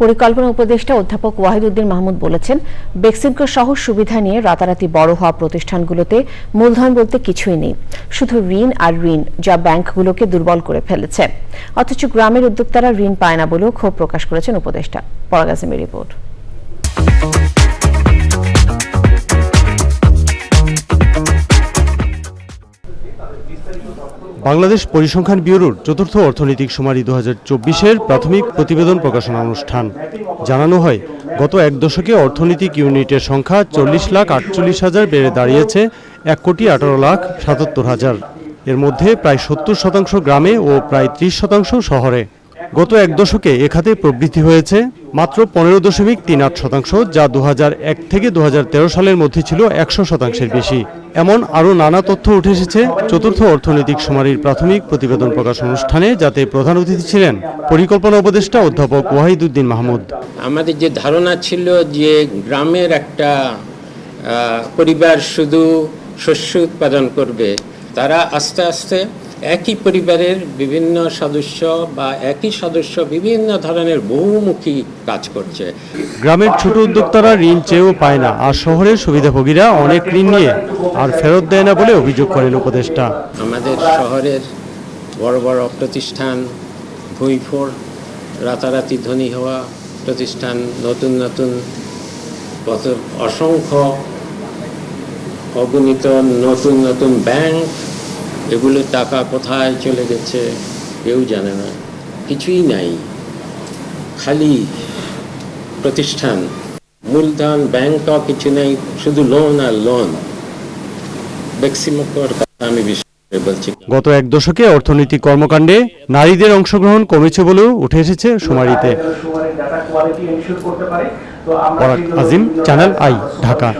পরিকল্পনা উপদেষ্টা অধ্যাপক ওয়াহিদুদ্দিন মাহমুদ বলেছেন, বেক্সিমকো সহ সুবিধা নিয়ে রাতারাতি বড় হওয়া প্রতিষ্ঠানগুলোতে মূলধন বলতে কিছুই নেই। শুধু ঋণ আর ঋণ, যা ব্যাংকগুলোকে দুর্বল করে ফেলেছে। অথচ গ্রামের উদ্যোক্তারা ঋণ পায় না বলেও ক্ষোভ প্রকাশ করেছেন উপদেষ্টা। পরাগাজমের রিপোর্ট। বাংলাদেশ পরিসংখ্যান ব্যুরোর চতুর্থ অর্থনৈতিক সুমারি দু হাজার চব্বিশের প্রাথমিক প্রতিবেদন প্রকাশনা অনুষ্ঠান। জানানো হয়, গত এক দশকে অর্থনৈতিক ইউনিটের সংখ্যা চল্লিশ লাখ আটচল্লিশ হাজার বেড়ে দাঁড়িয়েছে এক কোটি আঠারো লাখ সাতাত্তর হাজার। এর মধ্যে প্রায় সত্তর শতাংশ গ্রামে ও প্রায় ত্রিশ শতাংশ শহরে। গত এক দশকে এ খাতে প্রবৃদ্ধি হয়েছে। মাত্র পনেরো দশমিক তিন আট শতাংশ, যা দু এক থেকে দু হাজার তেরো সালের মধ্যে ছিল একশো শতাংশের বেশি। এমন আরও নানা তথ্য উঠে এসেছে চতুর্থ অর্থনৈতিক শুমারির প্রাথমিক প্রতিবেদন প্রকাশ অনুষ্ঠানে, যাতে প্রধান অতিথি ছিলেন পরিকল্পনা উপদেষ্টা অধ্যাপক ওয়াহিদুদ্দিন মাহমুদ। আমাদের যে ধারণা ছিল যে গ্রামের একটা পরিবার শুধু শস্য উৎপাদন করবে, তারা আস্তে আস্তে একই পরিবারের বিভিন্ন সদস্য বা একই সদস্য বিভিন্ন ধরনের বহুমুখী কাজ করছে। গ্রামের ছোট উদ্যোক্তারা ঋণ চেয়েও পায় না আর শহরের সুবিধাভোগীরা অনেক ঋণ নিয়ে আর ফেরত দেয় না বলে অভিযোগ করেন উপদেষ্টা। আমাদের শহরের বড় বড় প্রতিষ্ঠান ভুইফোর রাতারাতি ধনী হওয়া প্রতিষ্ঠান নতুন নতুন অসংখ্য অগণিত নতুন নতুন ব্যাংক এগুলো টাকা কোথায় চলে গেছে কেউ জানে না। কিছুই নাই। খালি প্রতিষ্ঠান। মূলধন ব্যাংকও কিছু নেই শুধু লোন আর লোন ম্যাক্সিমাম আমি বলছি। গত এক দশকে অর্থনৈতিক কর্মকাণ্ডে নারীদের অংশগ্রহণ কমেছে বলেও উঠে এসেছে শুমারিতে সময়ের ডাটা কোয়ালিটি এনশিওর করতে পারে। তো আমরা পরাগ আজিম চ্যানেল আই ঢাকা।